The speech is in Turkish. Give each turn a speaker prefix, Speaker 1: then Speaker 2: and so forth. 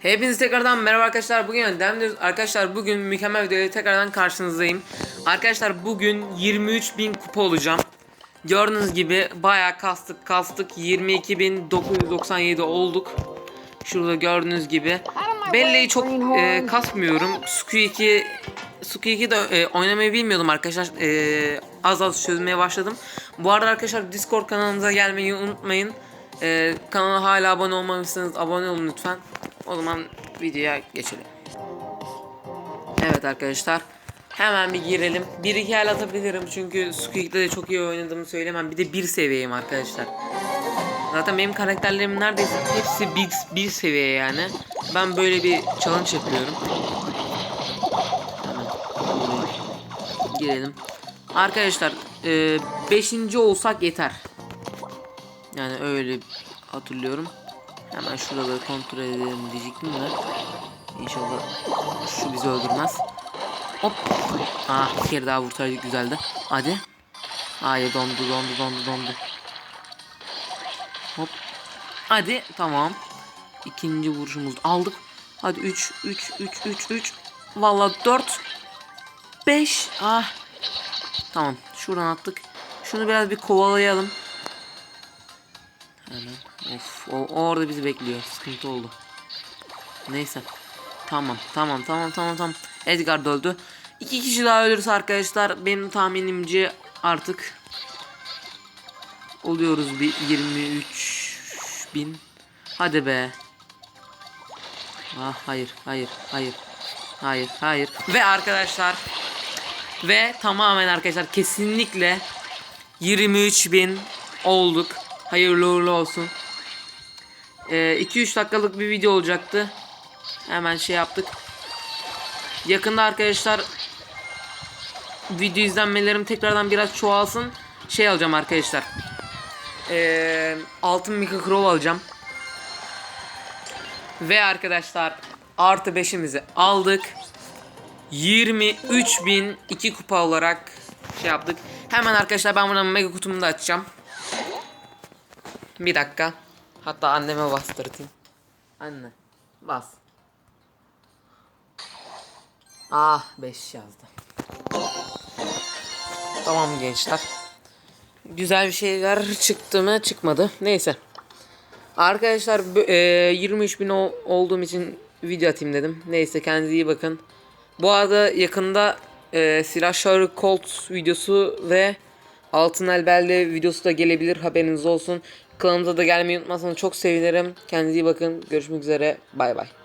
Speaker 1: Hepiniz tekrardan merhaba arkadaşlar. Bugün ediyoruz. Arkadaşlar bugün mükemmel videoyla tekrardan karşınızdayım. Arkadaşlar bugün 23.000 kupa olacağım. Gördüğünüz gibi bayağı kastık kastık 22.997 olduk. Şurada gördüğünüz gibi. Belleği çok e, kasmıyorum. Squeak'i Squeak'i de e, oynamayı bilmiyordum arkadaşlar. E, az az çözmeye başladım. Bu arada arkadaşlar Discord kanalımıza gelmeyi unutmayın. E, kanala hala abone olmamışsınız abone olun lütfen. O zaman videoya geçelim. Evet arkadaşlar. Hemen bir girelim. 1 2 el atabilirim çünkü Squeak'te de çok iyi oynadığımı söylemem. Bir de bir seviyeyim arkadaşlar. Zaten benim karakterlerim neredeyse hepsi bir, bir seviye yani. Ben böyle bir challenge yapıyorum. Girelim. Arkadaşlar 5. olsak yeter. Yani öyle hatırlıyorum. Hemen şuraları kontrol edelim diyecektim de. İnşallah şu bizi öldürmez. Hop. Ah bir kere daha vursaydık güzeldi. Hadi. Hayır dondu dondu dondu dondu. Hop. Hadi tamam. İkinci vuruşumuzu aldık. Hadi 3 3 3 3 3. Vallahi 4 5 ah. Tamam. Şuradan attık. Şunu biraz bir kovalayalım. Hemen. Of, o, o orada bizi bekliyor. Sıkıntı oldu. Neyse. Tamam, tamam, tamam, tamam, tamam. Edgar da öldü. İki kişi daha ölürse arkadaşlar benim tahminimce artık oluyoruz bir 23 bin. Hadi be. Ah hayır, hayır, hayır. Hayır, hayır. Ve arkadaşlar ve tamamen arkadaşlar kesinlikle 23 bin olduk. Hayırlı uğurlu olsun. 2-3 dakikalık bir video olacaktı. Hemen şey yaptık. Yakında arkadaşlar video izlenmelerim tekrardan biraz çoğalsın. Şey alacağım arkadaşlar. Ee, altın Mika alacağım. Ve arkadaşlar artı 5'imizi aldık. 23.002 kupa olarak şey yaptık. Hemen arkadaşlar ben buradan mega kutumu da açacağım. Bir dakika. Hatta anneme bastırtayım. Anne bas. Ah 5 yazdı. Tamam gençler. Güzel bir şeyler çıktı mı çıkmadı. Neyse. Arkadaşlar bu- e, 23 bin ol- olduğum için video atayım dedim. Neyse kendinize iyi bakın. Bu arada yakında e, Silahşarı Colt videosu ve Altın Elbelde videosu da gelebilir haberiniz olsun. Kanalımıza da gelmeyi unutmazsanız çok sevinirim. Kendinize iyi bakın. Görüşmek üzere. Bay bay.